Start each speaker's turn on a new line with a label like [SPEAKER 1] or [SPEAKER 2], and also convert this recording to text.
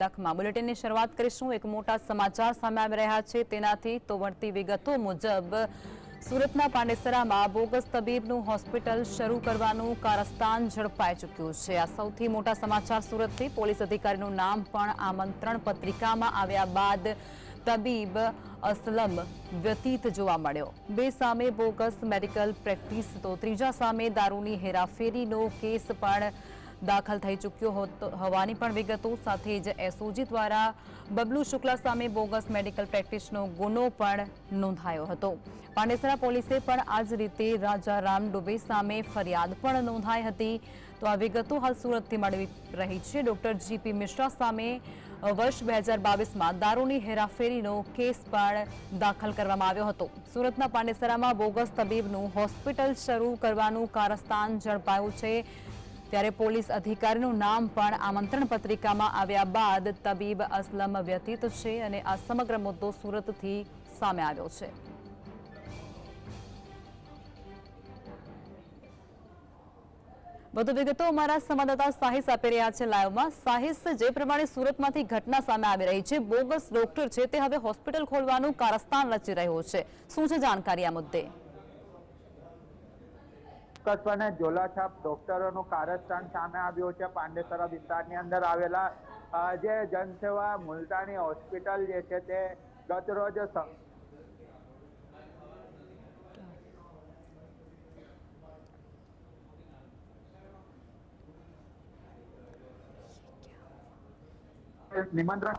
[SPEAKER 1] તકમાં બુલેટિનની શરૂઆત કરીશું. એક મોટા સમાચાર સામે આવી રહ્યા છે. તેનાથી તો વળતી વિગતો મુજબ, સુરતના પાંડેસરામાં બોગસ તબીબનું હોસ્પિટલ શરૂ કરવાનું કારસ્તાન ઝડપાઈ ચૂક્યું છે. આ સૌથી મોટા સમાચાર સુરતથી. પોલીસ અધિકારીનું નામ પણ આમંત્રણ પત્રિકામાં આવ્યા બાદ તબીબ અસલમ વ્યતીત જોવા મળ્યો. બે સામે બોગસ મેડિકલ પ્રેક્ટિસ, તો ત્રીજા સામે દારૂની હેરાફેરીનો કેસ પણ દાખલ થઈ ચૂક્યો હોવાની પણ વિગતો સાથે જ એસઓજી દ્વારા બબલુ શુક્લા સામે બોગસ મેડિકલ પ્રેક્ટિસનો ગુનો પણ નોંધાયો હતો. પાંડેસરા પોલીસે પણ આ જ રીતે રાજા રામ ડુબે સામે ફરિયાદ પણ નોંધાઈ હતી. તો આ વિગતો હાલ સુરતથી મળી રહી છે. ડોક્ટર જીપી મિશ્રા સામે વર્ષ બે હજાર બાવીસમાં દારૂની હેરાફેરીનો કેસ પણ દાખલ કરવામાં આવ્યો હતો. સુરતના પાંડેસરામાં બોગસ તબીબનું હોસ્પિટલ શરૂ કરવાનું કારસ્તાન ઝડપાયું છે. ત્યારે પોલીસ અધિકારીનું નામ પણ આમંત્રણ પત્રિકામાં આવ્યા બાદ તબીબ અસલમ વ્યતીત છે અને આ સમગ્ર મુદ્દો સુરતથી સામે આવ્યો છે. વધુ વિગતો અમારા સંવાદદાતા સાહિસ આપી રહ્યા છે લાઈવમાં. સાહિસ, જે પ્રમાણે સુરતમાંથી ઘટના સામે આવી રહી છે, બોગસ ડોક્ટર છે તે હવે હોસ્પિટલ ખોલવાનું કારસ્તાન રચી રહ્યો છે. શું છે જાણકારી આ મુદ્દે?
[SPEAKER 2] ચોક્કસપણે ઝોલાછાપ ડોક્ટરોનું કારસ્થાન સામે આવ્યું છે. પાંડેસરા વિસ્તારની અંદર આવેલા જે જનસેવા મુલતાની હોસ્પિટલ જે છે તે ગત રોજ નિમંત્રણ